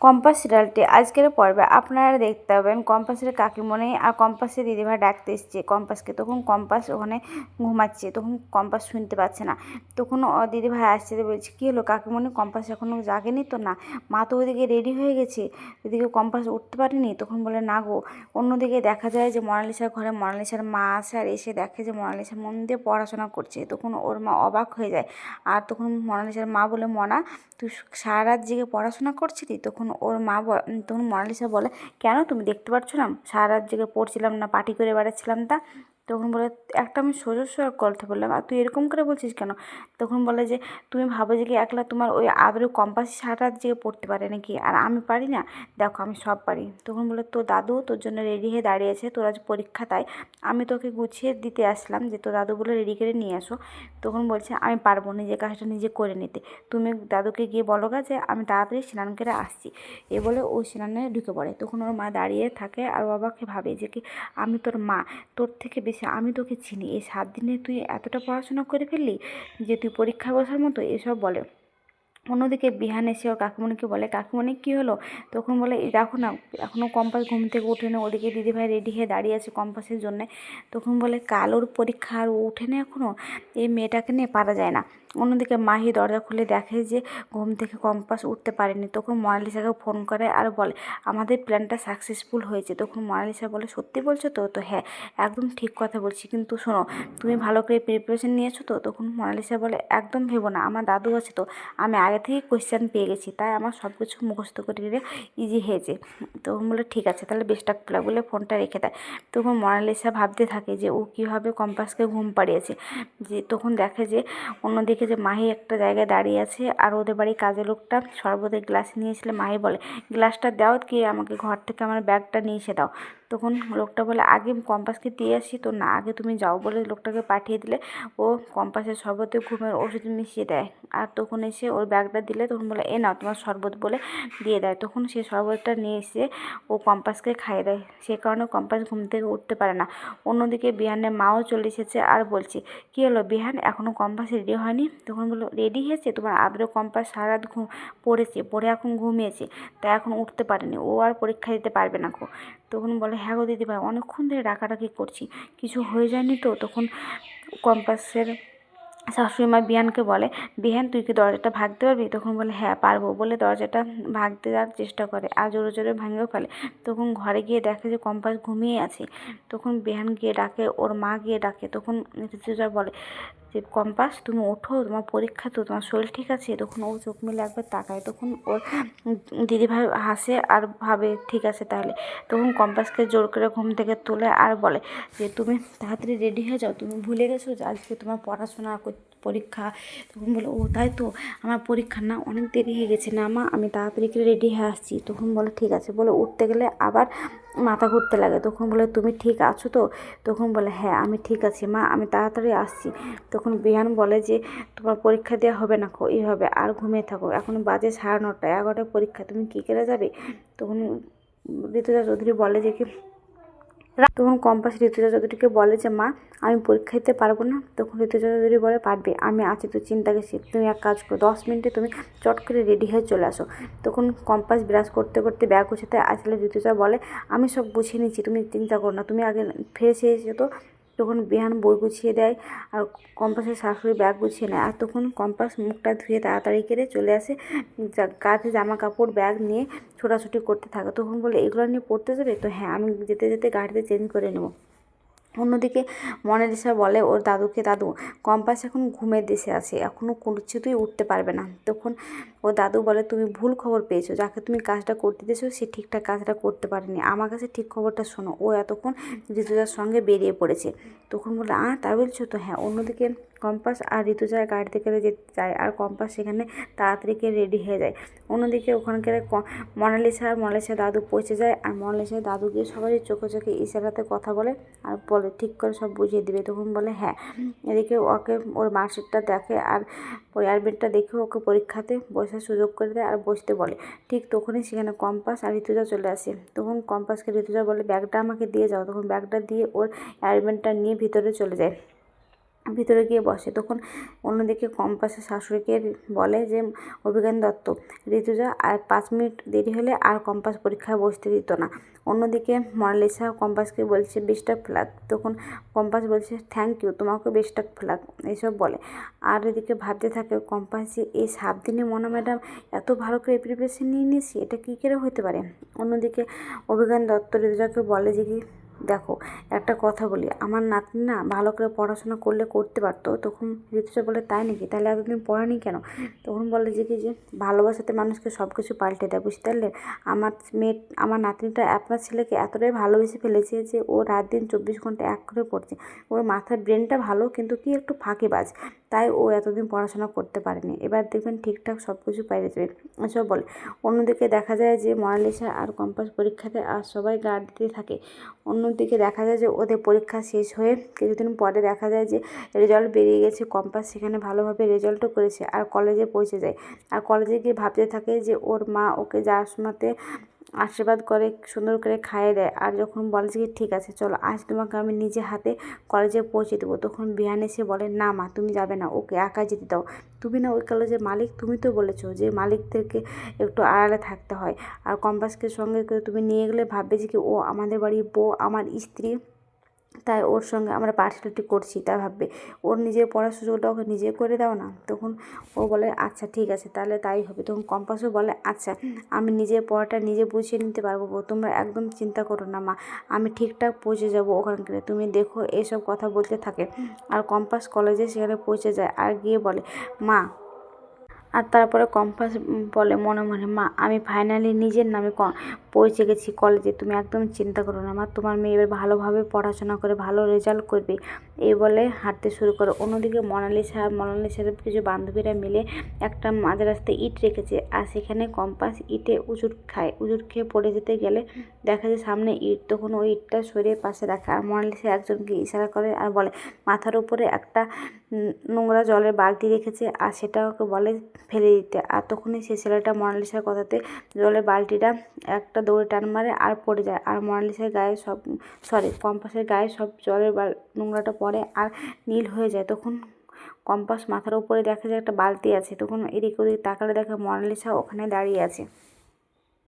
Compass সিরিয়ালটি আজকের পর্বে আপনারা দেখতে পাবেন কম্পাসের কাকিমণি আর কম্পাসের দিদিভাই ডাকতে এসছে। কম্পাসকে তখন কম্পাস ওখানে ঘুমাচ্ছে, তখন কম্পাস শুনতে পাচ্ছে না। তখন দিদিভাই আসছে বলছে, কী হলো কাকিমণি? কম্পাস এখনও জাগেনি তো? না, মা তো ওইদিকে রেডি হয়ে গেছে। ওইদিকে কম্পাস উঠতে পারেনি? তখন বলে, না গো, অন্যদিকে দেখা যায় যে মোনালিসার ঘরে মোনালিসার মা আসে আর এসে দেখে যে মোনালিসা মন দিয়ে পড়াশোনা করছে। তখন ওর মা অবাক হয়ে যায়। আর তখন মোনালিসার মা বলে, মনা, তুই সারা রাত জেগে পড়াশোনা করছিলি? তখন ওর মা তখন মনালিসা বলে, কেন তুমি দেখতে পাচ্ছ না? সারা রাত জেগে পড়ছিলাম না, পার্টি করে বেড়াচ্ছিলাম তা। তখন বলে, একটা আমি সোজা সোজা কথা বললাম, আর তুই এরকম করে বলছিস কেন? তখন বলে যে, তুমি ভাবো যে কি একলা তোমার ওই আদরের কম্পাসে সারা জেগে পড়তে পারে নাকি? আর আমি পারি না? দেখো, আমি সব পারি। তখন বলে, তোর দাদু তোর জন্য রেডি হয়ে দাঁড়িয়ে আছে, তোর আজ পরীক্ষা তাই। আমি তোকে গুছিয়ে দিতে আসলাম যে, তোর দাদু বলে রেডি করে নিয়ে আসো। তখন বলছে, আমি পারব নিজের কাজটা নিজে করে নিতে। তুমি দাদুকে গিয়ে বলো গা যে, আমি তাড়াতাড়ি স্নান করে আসছি। এ বলে ও স্নানে ঢুকে পড়ে। তখন ওর মা দাঁড়িয়ে থাকে, আর বাবাকে ভাবে যে কি, আমি তোর মা, তোর থেকে বেশি আমি তোকে চিনি। এই সাত দিনে তুই এতটা পড়াশোনা করে ফেললি যে তুই পরীক্ষা বসার মতো এসব বলে। অন্যদিকে বিহান এসে ওর কাকুমণিকে বলে, কাকুমণি, কী হলো? তখন বলে দেখো না এখনও কম্পাস ঘুম থেকে উঠে না ওদিকে দিদিভাই রেডি হয়ে দাঁড়িয়ে আছে কম্পাসের জন্যে। তখন বলে কালোর পরীক্ষা আর উঠে না এখনও এই মেয়েটাকে নিয়ে পারা যায় না। অন্যদিকে মাহি দরজা খুলে দেখে যে ঘুম থেকে কম্পাস উঠতে পারেনি। তখন মোনালিসাকে ফোন করে আর বলে, আমাদের প্ল্যানটা সাকসেসফুল হয়েছে। তখন মোনালিসা বলে, সত্যি বলছো তো? তো হ্যাঁ একদম ঠিক কথা বলছি। কিন্তু শোনো, তুমি ভালো করে প্রিপারেশন নিয়েছো তো? তখন মোনালিসা বলে, একদম ভেবো না, আমার দাদু আছে তো। আমি আগে থেকেই কোয়েশ্চেন পেয়ে গেছি, তাই আমার সব কিছু মুখস্থ করে ইজি হয়েছে তখন বলে, ঠিক আছে, তাহলে অফ লাক বলে ফোনটা রেখে দেয় তখন মোনালিসা ভাবতে থাকে যে ও কীভাবে কম্পাসকে ঘুম পাড়িয়েছে। যে তখন দেখে যে অন্যদিকে যে মাহি একটা জায়গায় দাঁড়িয়ে আছে আর ওদের বাড়ির কাজের লোকটা শরবতের গ্লাস নিয়েছিলে মাহি বলে গ্লাসটা দাও, কি আমাকে ঘর থেকে আমার ব্যাগটা নিয়ে এসে দাও। তখন লোকটা বলে, আগে কম্পাসকে দিয়ে আসি তো না, আগে তুমি যাও বলে লোকটাকে পাঠিয়ে দিলে। ও কম্পাসের শরবতে ঘুমের ওষুধ মিশিয়ে দেয়। আর তখন এসে ওর ব্যাগটা দিলে, তখন বলে, এ নাও তোমার শরবত বলে দিয়ে দেয়। তখন সে শরবতটা নিয়ে এসে ও কম্পাসকে খাইয়ে দেয়। সে কারণে কম্পাস ঘুম থেকে উঠতে পারে না। অন্যদিকে বিহানের মাও চলে এসেছে আর বলছে, কী হলো বিহান এখনও কম্পাস রেডি হয়নি? তখন বলল রেডি হয়েছে, তোমার আদ্র কম্পাস সারা রাত ঘুম, পড়েছে, পড়ে এখন ঘুমিয়েছে তাই এখন উঠতে পারেনি, ও আর পরীক্ষা দিতে পারবে না তখন বলে হ্যাঁ গো দিদিভাই, অনেকক্ষণ ধরে ডাকাডাকি করছি। কিছু হয়ে যায়নি তো? তখন কম্পাসের শাশুড়ি মা বিহানকে বলে, বিহান, তুই কি দরজাটা ভাগতে পারবি? তখন বলে হ্যাঁ পারব। বলে দরজাটা ভাগতে যাওয়ার চেষ্টা করে। আর জোরে জোরে ভাঙেও ফেলে। তখন ঘরে গিয়ে দেখে যে কম্পাস ঘুমিয়ে আছে। তখন বিহান গিয়ে ডাকে, ওর মা গিয়ে ডাকে। তখন ঋতুজা বলে যে, কম্পাস, তুমি ওঠো, তোমার পরীক্ষা তো, তোমার শরীর ঠিক আছে? তখন ও চোখ মেলে একবার তাকায়। তখন ওর দিদিভাই হাসে, আর ভাবে, ঠিক আছে তাহলে? তখন কম্পাসকে জোর করে ঘুম থেকে তোলে আর বলে যে, তুমি তাড়াতাড়ি রেডি হয়ে যাও, তুমি ভুলে গেছো যে, আজকে তোমার পড়াশোনা কর- পরীক্ষা। তখন বলে, ও, তাই তো? আমার পরীক্ষা না, অনেক দেরি হয়ে গেছে। না মা আমি তাড়াতাড়ি করে রেডি হয়ে আসছি। তখন বলে, ঠিক আছে। বলে, উঠতে গেলে আবার মাথা ঘুরতে লাগে। তখন বলে, তুমি ঠিক আছো তো? তখন বলে হ্যাঁ আমি ঠিক আছি মা, আমি তাড়াতাড়ি আসছি। তখন বিহান বলে যে, তোমার পরীক্ষা দেওয়া হবে না খো এই হবে, আর ঘুমিয়ে থাকো। এখন বাজে সাড়ে নটা, এগারোটায় পরীক্ষা, তুমি কী করে যাবে? তখন ঋতুজা চৌধুরী বলে যে কি তখন কম্পাস ঋতুজা চৌধুরীকে বলে যে, মা, আমি পরীক্ষা দিতে পারব না। তখন ঋতুজা চৌধুরী বলে, পারবে, আমি আছি তো চিন্তা গেছি তুমি এক কাজ করো, দশ মিনিটে তুমি চট করে রেডি হয়ে চলে আসো। তখন কম্পাস বিরাজ করতে করতে ব্যাগ গুছাতে আসলে ঋতুজা বলে, আমি সব বুঝে নিচ্ছি, তুমি চিন্তা করো না, তুমি আগে ফ্রেশ হয়ে এসে তো। তখন বিহান বই গুছিয়ে দেয় আর কম্পাসের শাশুড়ি ব্যাগ গুছিয়ে নেয়। আর তখন কম্পাস মুখটা ধুয়ে তাড়াতাড়ি করে চলে আসে কাঁধে জামা কাপড়, ব্যাগ নিয়ে ছোটাছুটি করতে থাকে। তখন বলে, এগুলো নিয়ে পড়তে যাবে? তো হ্যাঁ আমি যেতে যেতে গাড়িতে চেঞ্জ করে নেব। অন্যদিকে মনালিসা বলে, ওর দাদুকে দাদু, কম্পাস এখন ঘুমের দেশে আছে এখনও কোনো কিছুতেই উঠতে পারবে না। তখন ও দাদু বলে, তুমি ভুল খবর পেয়েছ। যাকে তুমি কাজটা করতে দিয়েছ, সে ঠিকঠাক কাজটা করতে পারেনি। আমার কাছে ঠিক খবরটা শোনো। ও এতক্ষণ ঋতুজার সঙ্গে বেরিয়ে পড়েছে। তখন বলে আ তা বলছো তো? হ্যাঁ অন্যদিকে কম্পাস আর ঋতুজার গাড়িতে করে যেতে চায় আর কম্পাস সেখানে তাড়াতাড়ি রেডি হয়ে যায়। অন্যদিকে ওখানকার মনালিসা আর মনালিসা দাদু পৌঁছে যায় আর মনালিসা দাদু গিয়ে সবাই চোখে চোখে ইশারাতে কথা বলে আর বলে, ঠিক করে সব বুঝিয়ে দিবে। তখন বলে হ্যাঁ। এদিকে ওকে ওর মার্কশিটটা দেখে আর অ্যাডমিটটা দেখে ওকে পরীক্ষাতে বসার সুযোগ করে দেয় আর বসতে বলে। ঠিক তখনই সেখানে কম্পাস আর ঋতুজা চলে আসে। তখন কম্পাসকে ঋতুজা বলে, ব্যাগটা আমাকে দিয়ে যাও। তখন ব্যাগটা দিয়ে ওর অ্যারেঞ্জমেন্টটা নিয়ে ভিতরে চলে যায়। ভিতরে গিয়ে বসে। তখন অন্যদিকে কম্পাসের শাশুড়িকে বলে যে, অভিজ্ঞান দত্ত, ঋতুজা, আর পাঁচ মিনিট দেরি হলে আর কম্পাস পরীক্ষায় বসতে দিত না। অন্যদিকে মনালিসা কম্পাসকে বলছে অফ লাক। তখন কম্পাস বলছে, থ্যাংক ইউ তোমাকে অফ লাক এইসব বলে। আর এদিকে ভাবতে থাকে কম্পাস এই সাত দিনে মনা ম্যাডাম এত ভালো করে প্রিপারেশন নিয়ে নিয়েছি, এটা কী করে হতে পারে? অন্যদিকে অভিজ্ঞান দত্ত ঋতুজাকে বলে যে কি দেখো, একটা কথা বলি। আমার নাতনি না ভালো করে পড়াশোনা করলে করতে পারতো। তখন ঋতুজা বলে, তাই নাকি? তাহলে এতদিন পড়ানি কেন? তখন বলে যে, কি যে ভালোবাসাতে মানুষকে সব কিছু পাল্টে দেয়, বুঝতে পারলে? আমার মেয়ে, আমার নাতনিটা আপনার ছেলেকে এতটাই ভালোবেসে ফেলেছে যে, ও রাত দিন চব্বিশ ঘণ্টা এক করে পড়ছে। ওর মাথার ব্রেনটা ভালো, কিন্তু কি একটু ফাঁকিবাজ। তাই ও এতদিন পড়াশোনা করতে পারেনি। এবার দেখবেন ঠিকঠাক সব কিছু পাইরে যাবে এসব বলে। অন্যদিকে দেখা যায় যে মনালিসা আর কম্পাস পরীক্ষাতে আর সবাই গার্ড দিতে থাকে। অন্যদিকে দেখা যায় যে ওদের পরীক্ষা শেষ হয়ে কিছুদিন পরে দেখা যায় যে রেজাল্ট বেরিয়ে গেছে, কম্পাস সেখানে ভালোভাবে রেজাল্টও করেছে আর কলেজে পৌঁছে যায়। আর কলেজে গিয়ে ভাবতে থাকে যে ওর মা ওকে যাওয়ার সময়তে আশীর্বাদ করে, সুন্দর করে খাইয়ে দেয়। আর যখন বলে যে, ঠিক আছে, চলো, আজ তোমাকে আমি নিজে হাতে কলেজে পৌঁছে দেবো। তখন বিহান এসে বলে, না মা, তুমি যাবে না, ওকে একা যেতে দাও। তুমি না ওই কলেজের মালিক, তুমি তো বলেছ যে, মালিকদেরকে একটু আড়ালে থাকতে হয়। আর কম্পাসকে সঙ্গে করে তুমি নিয়ে গেলে ভাববে যে কি, ও আমাদের বাড়ির বউ, আমার স্ত্রী। তাই ওর সঙ্গে আমরা পার্সিয়ালিটি করছি তাই ভাববে। ওর নিজের পড়ার সুযোগটা ওকে নিজে করে দাও না। তখন ও বলে আচ্ছা ঠিক আছে, তাহলে তাই হবে। তখন কম্পাসও বলে আচ্ছা আমি নিজের পড়াটা নিজে বুঝিয়ে নিতে পারব তোমরা একদম চিন্তা করো না, মা। আমি ঠিকঠাক পৌঁছে যাব ওখানকারে। তুমি দেখো এইসব কথা বলতে থাকে। আর কম্পাস কলেজে সেখানে পৌঁছে যায় আর গিয়ে বলে, মা। আর তারপরে কম্পাস বলে মনে মনে, মা, আমি ফাইনালি নিজের নামে পৌঁছে গেছি কলেজে। তুমি একদম চিন্তা করো না মা, তোমার মেয়ে এবার ভালোভাবে পড়াশোনা করে, ভালো রেজাল্ট করবে। এই বলে হাঁটতে শুরু করো। অন্যদিকে মনালিসা আর মনালিসার কিছু বান্ধবীরা মিলে একটা মাঝ রাস্তায় ইট রেখেছে আর সেখানে কম্পাস ইটে উজুট খায়। উজুট খেয়ে পড়ে যেতে গেলে দেখা যায় সামনে ইট, তখন ওই ইটটা সরিয়ে পাশে রাখে। আর মনালিসা একজনকে ইশারা করে আর বলে, মাথার উপরে একটা নোংরা জলের বালতি রেখেছে আর সেটা ওকে বলে ফেলে দিতে। আর তখনই সে ছেলেটা মনালিসার কথাতে জলের বালতিটা একটা দৌড়ে টান মারে আর পড়ে যায়। আর মনালিসার গায়ে সব সরি কম্পাসের গায়ে সব জলের নোংরাটা পড়ে আর নীল হয়ে যায়। তখন কম্পাস মাথার উপরে দেখা যায় একটা বালতি আছে। তখন এদিক ওদিক তাকালে দেখে মনালিসা ওখানে দাঁড়িয়ে আছে।